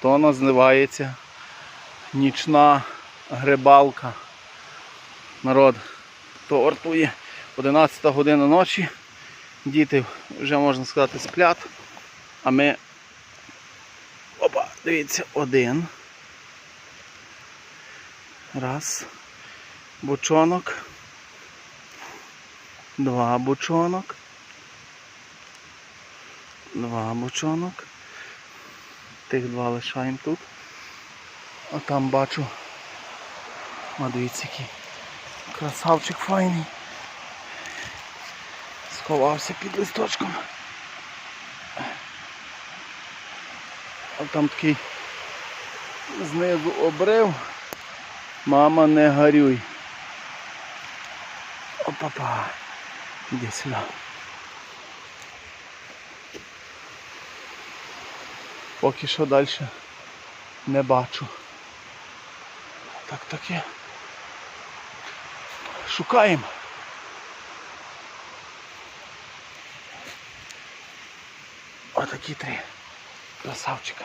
Ото називається нічна грибалка. Народ то ортує 11 година ночі. Діти вже можна сказати сплять. А ми. Опа, дивіться, один. Раз. Бучонок. Два бучонок. Два бучонок. Тих два лишаємо тут. А там бачу. О, дивіться, який красавчик файний. Сховався під листочком. А там такий знизу обрив. Мама, не горюй. Опа-па. Іди сюди. Поки що далі не бачу. Так таке. Шукаємо. Отакі три красавчика.